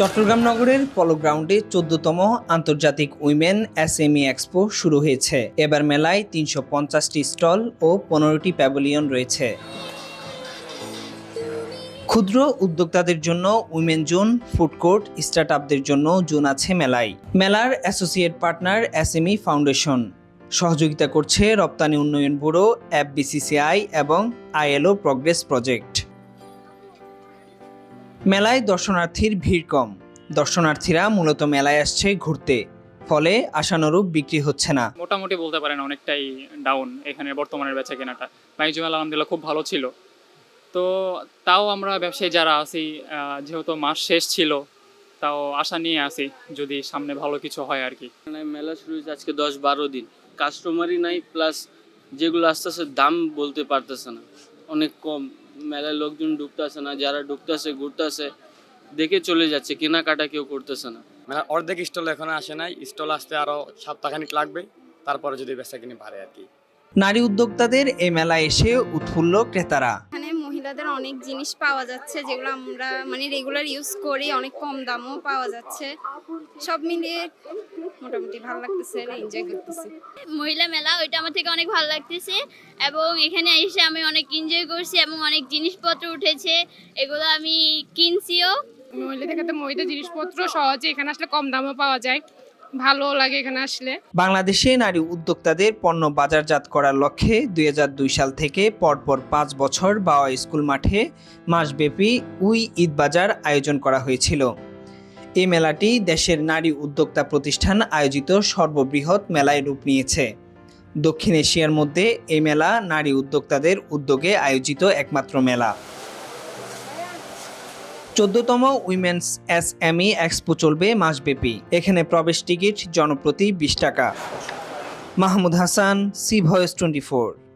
চট্টগ্রাম নগরের পলো গ্রাউন্ডে চোদ্দতম আন্তর্জাতিক উইমেন এসএমই এক্সপো শুরু হয়েছে। এবার মেলায় তিনশো পঞ্চাশটি স্টল ও পনেরোটি প্যাভিলিয়ন রয়েছে। ক্ষুদ্র উদ্যোক্তাদের জন্য women zone, food court start আপদের জন্য জোন আছে মেলায়। মেলার অ্যাসোসিয়েট পার্টনার এসএমই ফাউন্ডেশন। সহযোগিতা করছে রপ্তানি উন্নয়ন ব্যুরো, এফবিসিসিআই এবং আইএলও প্রগ্রেস প্রজেক্ট। মেলায় দর্শনার্থীর ভিড় কম। দর্শনার্থীরা মূলত মেলায় আসছে ঘুরতে। ফলে আশানুরূপ বিক্রি হচ্ছে না। মোটামুটি বলতে পারেন অনেকটাই ডাউন এখানে বর্তমানের বেচা কেনাটা। বাণিজ্য মেলা আলহামদুলিল্লাহ খুব ভালো ছিল। তো তাও আমরা ব্যবসায়ী যারা আছি যেহেতু মাস শেষ ছিল তাও আশা নিয়ে আসি যদি সামনে ভালো কিছু হয় আর কি। মানে মেলা শুরু হয়েছে আজকে দশ বারো দিন। কাস্টমারই নাই প্লাস যেগুলো আস্তে আস্তে দাম বলতে পারতেছে না। অনেক কম। মেলায় লোকজন ডুবতেছে না যারা ডুবতেছে ঘুরতেছে দেখে চলে যাচ্ছে কেনাকাটা কেউ করতেছে না। মেলা অর্ধেক স্টল এখন আসে নাই স্টল আসতে আরও সপ্তাহখানিক লাগবে তারপরে যদি বেচা কিনে পারে আর কি। নারী উদ্যোক্তাদের এই মেলায় এসে উৎফুল্ল ক্রেতারা। মহিলাদের অনেক জিনিস পাওয়া যাচ্ছে যেগুলো আমরা মানে রেগুলার ইউজ করি অনেক কম দামও পাওয়া যাচ্ছে। সব মিলিয়ে মোটামুটি ভালো লাগতেছে এনজয় করতেছি। মহিলা মেলা ওইটা আমার থেকে অনেক ভালো লাগতেছে। এবং এখানে এসে আমি অনেক এনজয় করছি এবং অনেক জিনিসপত্র উঠেছে এগুলো আমি কিনছিও। মহিলাদের ক্ষেত্রে মহিলা জিনিসপত্র সহজে এখানে আসলে কম দামও পাওয়া যায়। ভালো লাগে এখানে আসলে। বাংলাদেশে নারী উদ্যোক্তাদের পণ্য বাজারজাত করার লক্ষ্যে দুই হাজার দুই সাল থেকে পরপর পাঁচ বছর বাওয়া স্কুল মাঠে মাসব্যাপী উই ঈদ বাজার আয়োজন করা হয়েছিল। এই মেলাটি দেশের নারী উদ্যোক্তা প্রতিষ্ঠান আয়োজিত সর্ববৃহৎ মেলায় রূপ নিয়েছে। দক্ষিণ এশিয়ার মধ্যে এই মেলা নারী উদ্যোক্তাদের উদ্যোগে আয়োজিত একমাত্র মেলা। চোদ্দতম women's S M E expo চলবে মাসব্যাপী। এখানে প্রবেশ টিকিট জনপ্রতি বিশ টাকা। Mahmud Hasan, C voice twenty four.